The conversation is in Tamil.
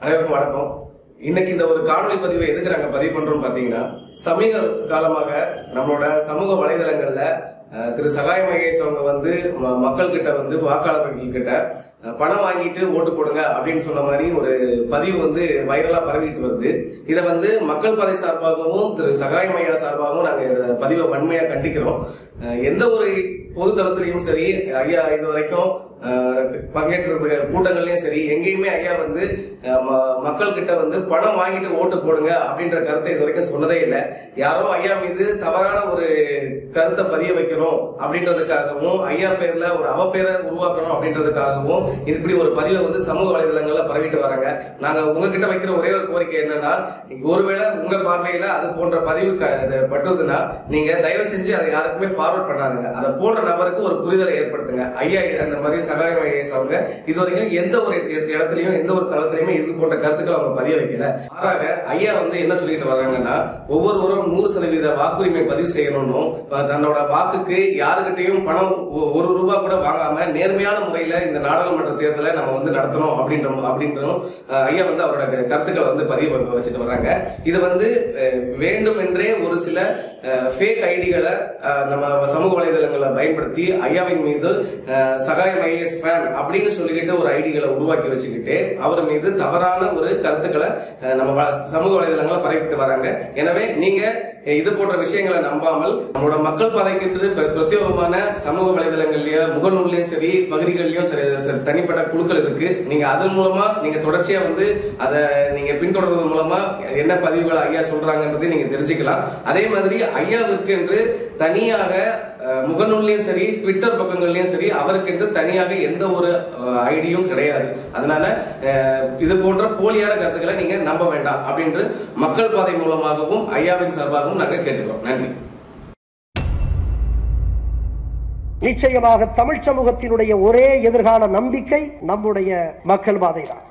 அனைவருக்கும் வணக்கம். இன்னைக்கு இந்த ஒரு காணொலி பதிவை எதுக்கு நாங்க பதிவு பண்றோம் பாத்தீங்கன்னா சமீப காலமாக நம்மளோட சமூக வலைதளங்கள்ல திரு சகாய மகேஷ் அவங்க வந்து ம- மக்கள் கிட்ட வந்து வாக்காளர்கள் கிட்ட பணம் வாங்கிட்டு ஓட்டு போடுங்க அப்படின்னு சொன்ன மாதிரி ஒரு பதிவு வந்து வைரலா பரவிட்டு வருது. இதை வந்து மக்கள் பதை சார்பாகவும் திரு சகாய மையா சார்பாகவும் நாங்க இந்த பதிவை வன்மையா கண்டிக்கிறோம். எந்த ஒரு பொது தளத்திலையும் சரி ஐயா இது வரைக்கும் பங்கேற்ற கூட்டங்கள்லயும் சரி எங்கேயுமே ஐயா வந்து ம- மக்கள் கிட்ட வந்து பணம் வாங்கிட்டு ஓட்டு போடுங்க அப்படின்ற கருத்தை இது வரைக்கும் சொன்னதே இல்லை. யாரோ ஐயா மீது தவறான ஒரு கருத்தை பதிய வைக்கிறோம். அப்படின்றதுக்காகவும் ஐயா பேர்ல ஒரு அவ பேரை உருவாக்கணும் அப்படின்றதுக்காகவும் இப்படி ஒரு பதிவை வந்து சமூக வலைதளங்கள்ல பரவிட்டு வராங்க. நாங்க உங்ககிட்ட வைக்கிற ஒரே ஒரு கோரிக்கை என்னன்னா ஒருவேளை உங்க பார்வையில அது போன்ற பதிவு க- இது பட்டதுன்னா நீங்க தயவு செஞ்சு அதை யாருக்குமே ஃபார்வர்ட் பண்ணாதுங்க. அதை போடுற நபருக்கு ஒரு புரிதலை ஏற்படுத்துங்க. ஐயா அந்த மாதிரி சகாய ஐஏஎஸ் அவங்க இது வரைக்கும் எந்த ஒரு இடத்துலயும் எந்த ஒரு தளத்திலயுமே இது போன்ற கருத்துக்களை அவங்க பதிய வைக்கல. மாறாக ஐயா வந்து என்ன சொல்லிட்டு வராங்கன்னா ஒவ்வொருவரும் நூறு சதவீத வாக்குரிமை பதிவு செய்யணும்னு தன்னோட வாக்குக்கு யாருக்கிட்டையும் பணம் ஒ- ஒரு ரூபாய் கூட வாங்காம நேர்மையான முறையில இந்த நாடாளுமன்ற தேர்தலை நம்ம வந்து நடத்தணும் அப்படின்ற அப்படின்றதும் ஐயா வந்து அவரோட கருத்துக்களை வந்து பதிவு வச்சுட்டு வர்றாங்க. இது வந்து வேண்டுமென்றே ஒரு சில ஃபேக் ஐடிகளை நம்ம சமூக வலைதளங்களை பயன்படுத்தி ஐயாவின் மீது சகாய சகாயம் ஃபேன் அப்படின்னு சொல்லிக்கிட்டு ஒரு ஐடிகளை உருவாக்கி வச்சுக்கிட்டு அவர் மீது தவறான ஒரு கருத்துக்களை நம்ம சமூக வலைதளங்களை பரப்பிட்டு வராங்க எனவே நீங்க இது போன்ற விஷயங்களை நம்பாமல் நம்மளோட மக்கள் பதவிக்கின்றது பிரத்யேகமான சமூக வலைதளங்கள்லயோ முகநூல்லையும் சரி பகுதிகள்லயும் சரி தனிப்பட்ட குழுக்கள் இருக்கு. நீங்க அதன் மூலமா நீங்க தொடர்ச்சியா வந்து அதை நீங்க பின்தொடர்றது மூலமா என்ன பதிவுகள் ஐயா சொல்றாங்கன்றது நீங்க தெரிஞ்சுக்கலாம். அதே மாதிரி ஐயாவிற்கு என்று தனியாக அஹ், முகநூல்லையும் சரி ட்விட்டர் பக்கங்கள்லயும் சரி அவருக்கென்று தனியாக எந்த ஒரு ஐடியும் கிடையாது. அதனால அஹ், இது போன்ற போலியான கருத்துக்களை நீங்க நம்ப வேண்டாம் அப்படின்று மக்கள் பாதை மூலமாகவும் ஐயாவின் சார்பாகவும் நாங்க கேட்டுக்கிறோம். நன்றி. நிச்சயமாக தமிழ் சமூகத்தினுடைய ஒரே எதிர்கால நம்பிக்கை நம்முடைய மக்கள் பாதைதான்